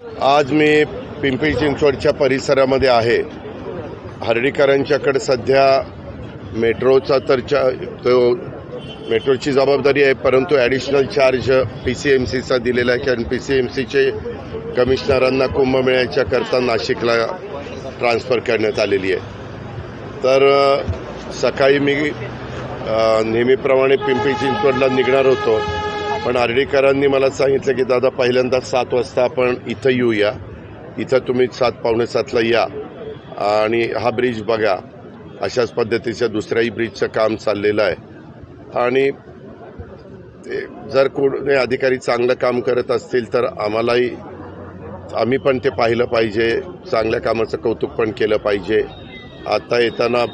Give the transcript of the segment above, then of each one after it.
आज मी पिंपरी चिंचवडच्या परिसरामध्ये आहे. हर्डीकरांच्याकडे सध्या मेट्रोचा तर चा तो मेट्रोची जबाबदारी आहे परंतु additional charge P C M सीचा दिलेला आहे. कारण पी सी एम सीचे कमिशनरांना कुंभमेळ्याच्या करता नाशिकला ट्रान्सफर करण्यात आलेली आहे. तर सकाळी मी नेहमीप्रमाणे पिंपरी चिंचवडला निघणार होतो. पण आर्डीकरांनी मला सांगितलं की दादा पहिल्यांदा सात वाजता आपण इथं येऊया. इथं तुम्ही सात पावणे सातला या. आणि हा ब्रिज बघा. अशाच पद्धतीच्या दुसऱ्याही ब्रिजचं काम चाललेलं आहे. आणि ते जर कोणी अधिकारी चांगलं काम करत असतील तर आम्हालाही आम्ही पण ते पाहिलं पाहिजे. चांगल्या कामाचं कौतुक पण केलं पाहिजे. आता येताना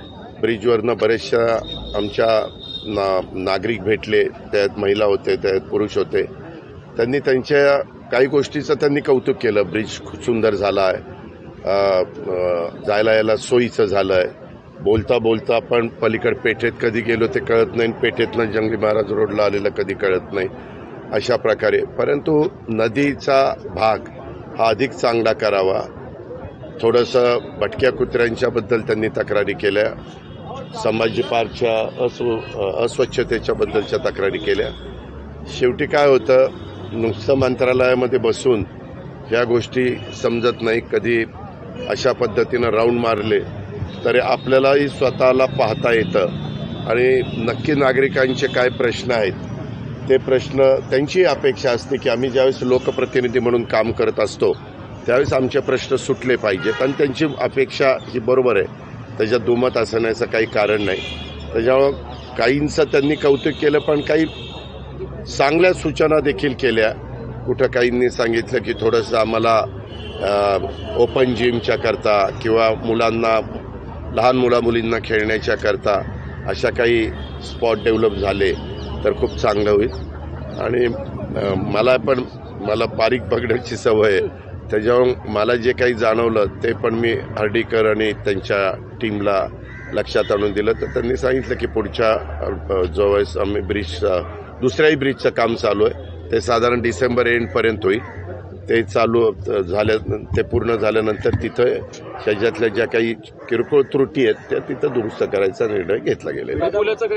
ब्रिजवरनं बरेचशा आमच्या ना नागरिक भेटले त्यात महिला होते त्यात पुरुष होते. त्यांनी त्यांच्या काही गोष्टीचं त्यांनी कौतुक केलं. ब्रिज खूप सुंदर झाला आहे जायला यायला सोयीचं झालं आहे बोलता बोलता आपण पलीकड पेठेत कधी गेलो ते कळत नाही. आणि पेठेतनं जंगली महाराज रोडला आलेलं कधी कळत नाही. अशा प्रकारे. परंतु नदीचा भाग हा अधिक चांगला करावा. थोडंसं भटक्या कुत्र्यांच्याबद्दल त्यांनी तक्रारी केल्या. संभाजी पार्कच्या अस्व अस्वच्छतेच्या बद्दलच्या तक्रारी केल्या. शेवटी काय होतं नुसतं मंत्रालयामध्ये बसून ह्या गोष्टी समजत नाही. कधी अशा पद्धतीनं राऊंड मारले तरी आपल्यालाही स्वतःला पाहता येतं. आणि नक्की नागरिकांचे काय प्रश्न आहेत ते प्रश्न त्यांची अपेक्षा असते की आम्ही ज्यावेळेस लोकप्रतिनिधी म्हणून काम करत असतो त्यावेळेस आमचे प्रश्न सुटले पाहिजेत. आणि त्यांची अपेक्षा ही बरोबर आहे. त्याच्यात दुमत असण्याचं काही कारण नाही. त्याच्यामुळं काहींचं त्यांनी कौतुक केलं पण काही चांगल्या सूचना देखील केल्या. कुठं काहींनी सांगितलं की थोडंसं आम्हाला ओपन जिमच्या करता किंवा मुलांना लहान मुलामुलींना खेळण्याच्या करता अशा काही स्पॉट डेव्हलप झाले तर खूप चांगलं होईल. आणि मला पण मला बारीक बघण्याची सवय आहे. त्याच्यावरून मला जे काही जाणवलं ते पण मी हर्डीकर आणि त्यांच्या टीमला लक्षात आणून दिलं. तर त्यांनी सांगितलं की पुढच्या जवळस आम्ही ब्रिज दुसऱ्याही ब्रिजचं काम चालू आहे. ते साधारण डिसेंबर एंडपर्यंत होईल. ते चालू झाल्या ते पूर्ण झाल्यानंतर तिथं त्याच्यातल्या ज्या काही किरकोळ त्रुटी आहेत त्या तिथं दुरुस्त करायचा निर्णय घेतला गेलेला आहे.